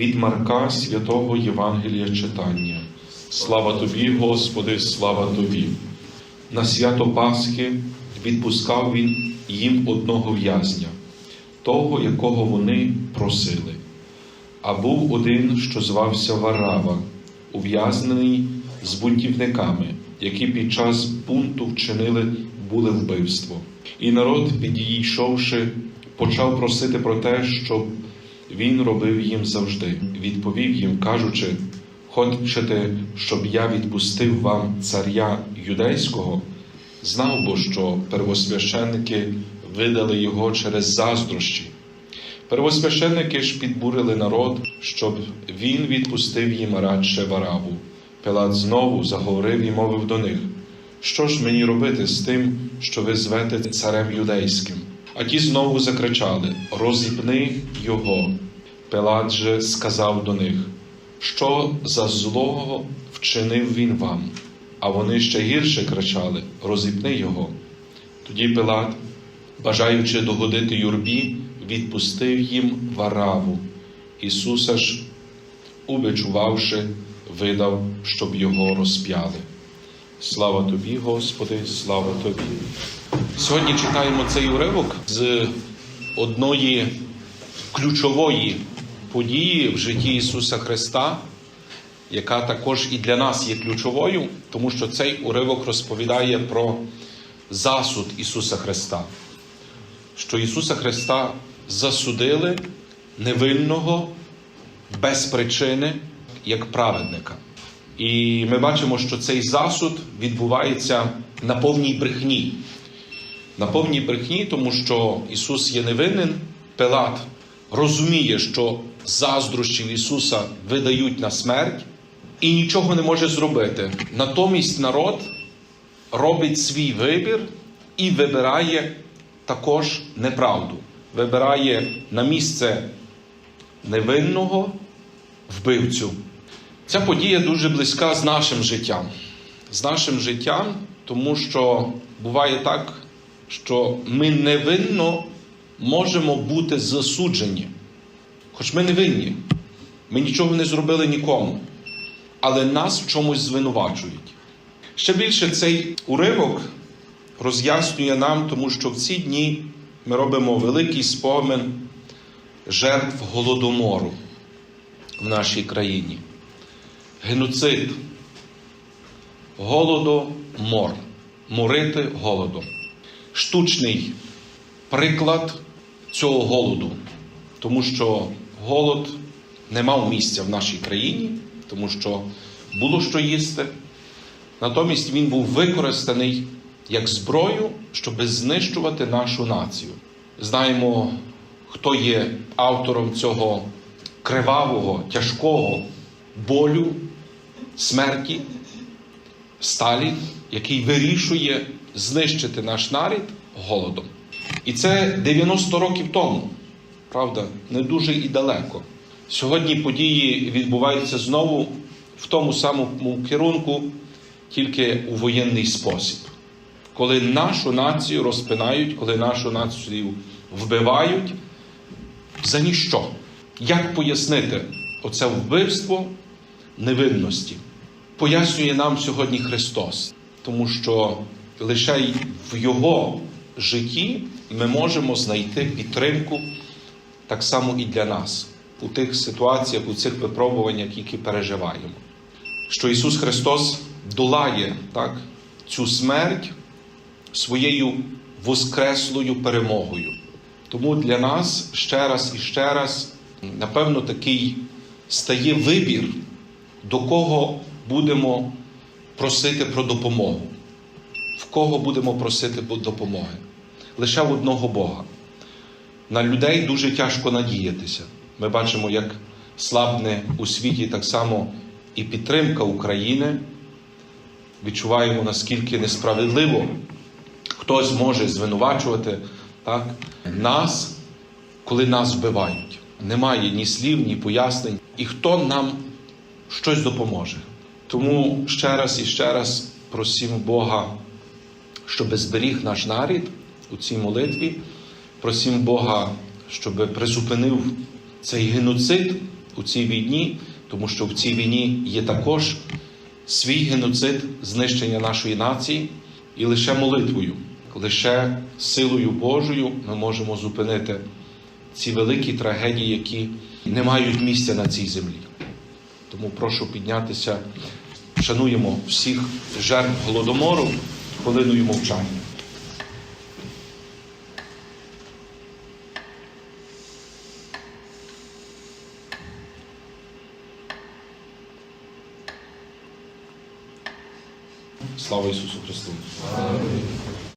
від Марка святого Євангелія читання. Слава тобі, Господи, слава тобі. На свято Пасхи відпускав він їм одного в'язня, того, якого вони просили. А був один, що звався Варава, ув'язнений з бунтівниками, які під час бунту вчинили були вбивство. І народ, підійшовши, почав просити про те, щоб він робив їм завжди. Відповів їм, кажучи: Хочете, щоб я відпустив вам царя юдейського? Знав бо, що первосвященники видали його через заздрощі. Первосвященники ж підбурили народ, щоб він відпустив їм радше вараву. Пилат знову заговорив і мовив до них: Що ж мені робити з тим, що ви звете царем юдейським? А ті знову закричали: Розіпни його. Пилат же сказав до них, що за злого вчинив він вам. А вони ще гірше кричали: Розіпни його. Тоді Пилат, бажаючи догодити юрбі, відпустив їм вараву. Ісуса ж, убичувавши, видав, щоб його розп'яли. Слава тобі, Господи, слава тобі. Сьогодні читаємо цей уривок з одної ключової події в житті Ісуса Христа, яка також і для нас є ключовою, тому що цей уривок розповідає про засуд Ісуса Христа, що Ісуса Христа засудили невинного без причини як праведника. І ми бачимо, що цей засуд відбувається на повній брехні. На повній брехні, тому що Ісус є невинен, Пилат розуміє, що заздрощів Ісуса видають на смерть і нічого не може зробити. Натомість народ робить свій вибір і вибирає також неправду. Вибирає на місце невинного вбивцю. Ця подія дуже близька з нашим життям. З нашим життям, тому що буває так, що ми невинно можемо бути засуджені. Хоч ми не винні, ми нічого не зробили нікому, але нас в чомусь звинувачують. Ще більше цей уривок роз'яснює нам, тому що в ці дні ми робимо великий спомин жертв голодомору в нашій країні. Геноцид, голодомор, морити голодом. Штучний приклад цього голоду, тому що голод не мав місця в нашій країні, тому що було що їсти. Натомість він був використаний як зброю, щоб знищувати нашу націю. Знаємо, хто є автором цього кривавого, тяжкого болю, смерті, Сталін, який вирішує знищити наш нарід голодом. І це 90 років тому, правда, не дуже і далеко. Сьогодні події відбуваються знову в тому самому керунку, тільки у воєнний спосіб. Коли нашу націю розпинають, коли нашу націю вбивають за ніщо. Як пояснити оце вбивство невинності? Пояснює нам сьогодні Христос, тому що лише в Його житті ми можемо знайти підтримку так само і для нас у тих ситуаціях, у цих випробуваннях, які переживаємо. Що Ісус Христос долає так, цю смерть своєю воскреслою перемогою. Тому для нас ще раз і ще раз, напевно, такий стає вибір, до кого будемо просити про допомогу, в кого будемо просити допомоги. Лише в одного Бога. На людей дуже тяжко надіятися. Ми бачимо, як слабне у світі так само і підтримка України. Відчуваємо, наскільки несправедливо хтось може звинувачувати так, нас, коли нас вбивають. Немає ні слів, ні пояснень. І хто нам щось допоможе. Тому ще раз і ще раз просимо Бога, щоб зберіг наш нарід у цій молитві. Просимо Бога, щоб призупинив цей геноцид у цій війні, тому що в цій війні є також свій геноцид знищення нашої нації, і лише молитвою, лише силою Божою ми можемо зупинити ці великі трагедії, які не мають місця на цій землі. Тому прошу піднятися, шануємо всіх жертв голодомору хвилиною мовчання. Слава Ісусу Христу!